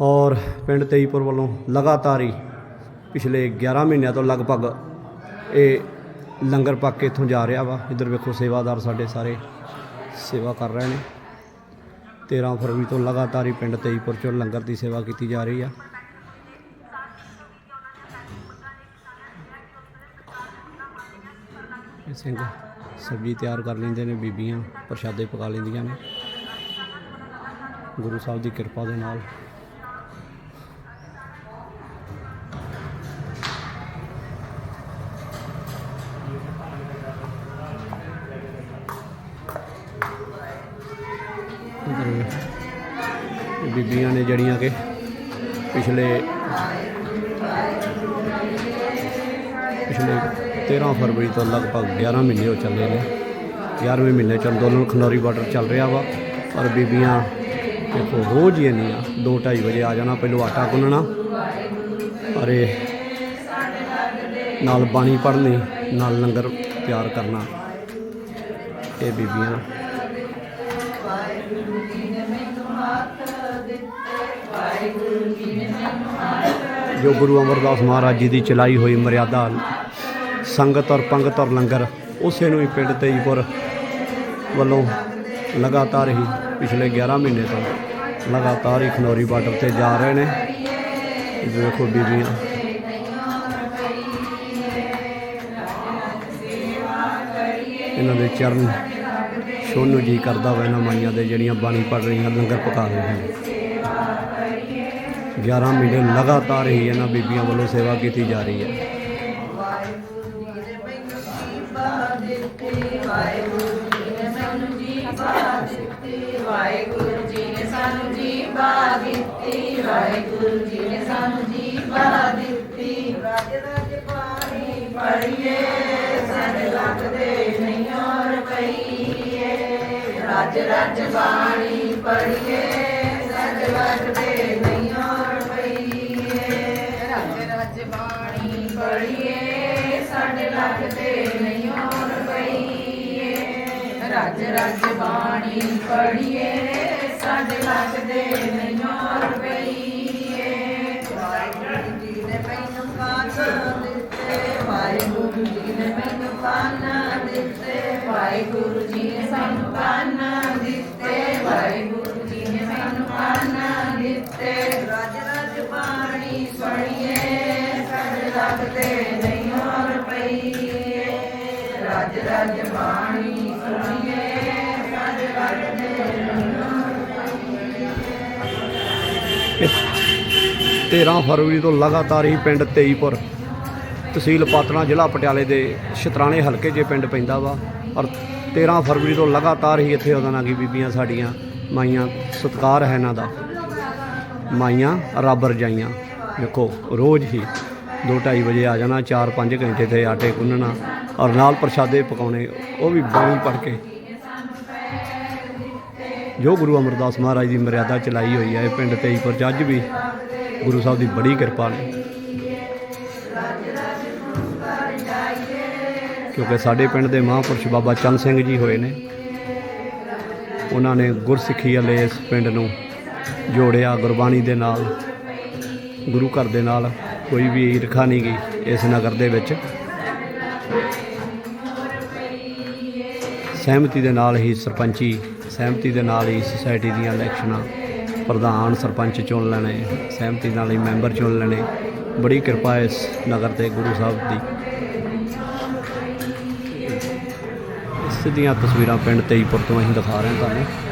ਔਰ ਪਿੰਡ ਤੇਈਪੁਰ ਵੱਲੋਂ ਲਗਾਤਾਰ ਹੀ ਪਿਛਲੇ 11 ਮਹੀਨਿਆਂ ਤੋਂ ਲਗਭਗ ਇਹ ਲੰਗਰ ਪੱਕ ਕੇ ਇੱਥੋਂ ਜਾ ਰਿਹਾ ਵਾ। ਇੱਧਰ ਵੇਖੋ ਸੇਵਾਦਾਰ ਸਾਡੇ ਸਾਰੇ ਸੇਵਾ ਕਰ ਰਹੇ ਨੇ। 13 ਫਰਵਰੀ ਤੋਂ ਲਗਾਤਾਰ ਹੀ ਪਿੰਡ ਤੇਈਪੁਰ ਚੋਂ ਲੰਗਰ ਦੀ ਸੇਵਾ ਕੀਤੀ ਜਾ ਰਹੀ ਆ। ਇਹ ਸਿੰਘ ਸਬਜ਼ੀ ਤਿਆਰ ਕਰ ਲੈਂਦੇ ਨੇ, ਬੀਬੀਆਂ ਪ੍ਰਸ਼ਾਦੇ ਪਕਾ ਲੈਂਦੀਆਂ ਨੇ। ਗੁਰੂ ਸਾਹਿਬ ਦੀ ਕਿਰਪਾ ਦੇ ਨਾਲ ਬੀਬੀਆਂ ਨੇ ਜਿਹੜੀਆਂ ਕਿ ਪਿਛਲੇ ਪਿਛਲੇ 13 ਫਰਵਰੀ ਤੋਂ ਲਗਭਗ 11 ਮਹੀਨੇ ਹੋ ਚੱਲੇ ਨੇ। 11ਵੇਂ ਮਹੀਨੇ ਚ ਅੰਦੋਲਨ ਖਨੌਰੀ ਬਾਰਡਰ ਚੱਲ ਰਿਹਾ ਵਾ, ਪਰ ਬੀਬੀਆਂ ਦੇਖੋ ਰੋਜ਼ ਹੀ ਇੰਨੀਆਂ 2:30 ਵਜੇ ਆ ਜਾਣਾ, ਪਹਿਲਾਂ ਆਟਾ ਗੁੰਨਣਾ ਔਰ ਇਹ ਨਾਲ ਬਾਣੀ ਪੜ੍ਹਨੀ, ਨਾਲ ਲੰਗਰ ਤਿਆਰ ਕਰਨਾ, ਇਹ ਬੀਬੀਆਂ ਜੋ ਗੁਰੂ ਅਮਰਦਾਸ ਮਹਾਰਾਜ ਜੀ ਦੀ ਚਲਾਈ ਹੋਈ ਮਰਿਆਦਾ, ਸੰਗਤ ਔਰ ਪੰਗਤ ਔਰ ਲੰਗਰ, ਉਸੇ ਨੂੰ ਹੀ ਪਿੰਡ ਤੇਈਪੁਰ ਵੱਲੋਂ ਲਗਾਤਾਰ ਹੀ ਪਿਛਲੇ 11 ਮਹੀਨੇ ਤੋਂ ਲਗਾਤਾਰ ਹੀ ਖਨੌਰੀ ਬਾਰਡਰ ਤੇ ਜਾ ਰਹੇ ਨੇ। ਦੇਖੋ ਬੀਬੀਆਂ ਇਹਨਾਂ ਦੇ ਚਰਨ ਸੋਨੂ ਜੀ ਕਰਦਾ ਵਾ ਇਹਨਾਂ ਮਾਈਆਂ ਦੇ ਜਿਹੜੀਆਂ ਬਾਣੀ ਪੜ ਰਹੀਆਂ, ਲੰਗਰ ਪਕਾ ਰਹੀਆਂ ਨੇ। 11 ਮਹੀਨੇ ਲਗਾਤਾਰ ਹੀ ਇਹਨਾਂ ਬੀਬੀਆਂ ਵੱਲੋਂ ਸੇਵਾ ਕੀਤੀ ਜਾ ਰਹੀ ਹੈ। ਵਾਹਿਗੁਰੂ ਜੀ ਨੇ ਸਾਨੂੰ ਜੀਵਾ ਦਿੱਤੀ ਵਾਹਿਗੁਰੂ ਜੀ ਨੇ ਸਾਨੂੰ ਜੀਵਾ ਦਿੱਤੀ ਰਾਜ ਰਾਜ ਪਾਣੀ ਪੜੀਏ ਸਾਡੇ ਲੱਗਦੇ ਨਹੀਂ ਰਾਜ ਰਾਜ ਬਾਣੀ ਪੜੀਏ ਸਾਡੇ ਲੱਗਦੇ ਨਹੀਂ ਰੁਪਈਏ ਰਾਜ ਰਾਜ ਬਾਣੀ ਪੜੀਏ ਸਾਡੇ ਲੱਗਦੇ ਨਹੀਂ ਰੁਪਈਏ ਰੱਜ ਰੱਜ ਬਾਣੀ ਪੜੀਏ ਸਾਡੇ ਲੱਗਦੇ ਨਹੀਂ ਰੁਪਈਏ ਸਾਡੇ ਲੱਗਦੇ ਨਹੀਂ ਰੁਪਈਏ ਰੱਜ ਰੱਜ ਬਾਣੀ ਸੁਣੀਏ ਸਾਡੇ ਲੱਗਦੇ ਇਹ 13 ਫਰਵਰੀ ਤੋਂ ਲਗਾਤਾਰ ਹੀ ਪਿੰਡ ਤੇਈਪੁਰ, ਤਹਿਸੀਲ ਪਾਤਣਾ, ਜ਼ਿਲ੍ਹਾ ਪਟਿਆਲੇ ਦੇ ਸ਼ਤਰਾਣੇ ਹਲਕੇ 'ਚ ਪਿੰਡ ਪੈਂਦਾ ਵਾ। ਔਰ 13 ਫਰਵਰੀ ਤੋਂ ਲਗਾਤਾਰ ਹੀ ਇੱਥੇ ਉਹਦਾ ਨਾਂ ਕੀ ਬੀਬੀਆਂ ਸਾਡੀਆਂ, ਮਾਈਆਂ, ਸਤਕਾਰ ਹੈ ਇਹਨਾਂ ਦਾ। ਮਾਈਆਂ, ਰੱਬ ਰਜਾਈਆਂ। ਦੇਖੋ, ਰੋਜ਼ ਹੀ 2:30 ਵਜੇ ਆ ਜਾਣਾ 4-5 ਘੰਟੇ ਤੇ ਆਟੇ ਗੁੰਨਣਾ ਔਰ ਨਾਲ ਪ੍ਰਸ਼ਾਦੇ ਪਕਾਉਣੇ, ਉਹ ਵੀ ਬਾਣੀ ਪੜ ਕੇ। ਜੋ ਗੁਰੂ ਅਮਰਦਾਸ ਮਹਾਰਾਜ ਦੀ ਮਰਿਆਦਾ ਚਲਾਈ ਹੋਈ ਹੈ, ਇਹ ਪਿੰਡ ਤੇਈਪੁਰ 'ਚ ਅੱਜ ਵੀ ਗੁਰੂ ਸਾਹਿਬ ਦੀ ਬੜੀ ਕਿਰਪਾ ਨੇ। ਕਿਉਂਕਿ ਸਾਡੇ ਪਿੰਡ ਦੇ ਮਹਾਂਪੁਰਸ਼ ਬਾਬਾ ਚੰਦ ਸਿੰਘ ਜੀ ਹੋਏ ਨੇ। ਉਹਨਾਂ ਨੇ ਗੁਰਸਿੱਖੀ ਵਾਲੇ ਇਸ ਪਿੰਡ ਨੂੰ ਜੋੜਿਆ ਗੁਰਬਾਣੀ ਦੇ ਨਾਲ, ਗੁਰੂ ਘਰ ਦੇ ਨਾਲ। ਕੋਈ ਵੀ ਈਰਖਾ ਨਹੀਂ ਗਈ ਇਸ ਨਗਰ ਦੇ ਵਿੱਚ। ਸਹਿਮਤੀ ਦੇ ਨਾਲ ਹੀ ਸਰਪੰਚੀ, ਸਹਿਮਤੀ ਦੇ ਨਾਲ ਹੀ ਸੁਸਾਇਟੀ ਦੀਆਂ ਇਲੈਕਸ਼ਨਾਂ ਪ੍ਰਧਾਨ ਸਰਪੰਚ ਚੁਣ ਲੈਣੇ, ਸਹਿਮਤੀ ਨਾਲ ਹੀ ਮੈਂਬਰ ਚੁਣ ਲੈਣੇ। ਬੜੀ ਕਿਰਪਾ ਇਸ ਨਗਰ ਤੇ ਗੁਰੂ ਸਾਹਿਬ ਦੀ। ਸਿੱਧੀਆਂ ਤਸਵੀਰਾਂ ਪਿੰਡ ਤੇਈਪੁਰ ਤੋਂ ਅਸੀਂ ਦਿਖਾ ਰਹੇ ਹਾਂ ਤੁਹਾਨੂੰ।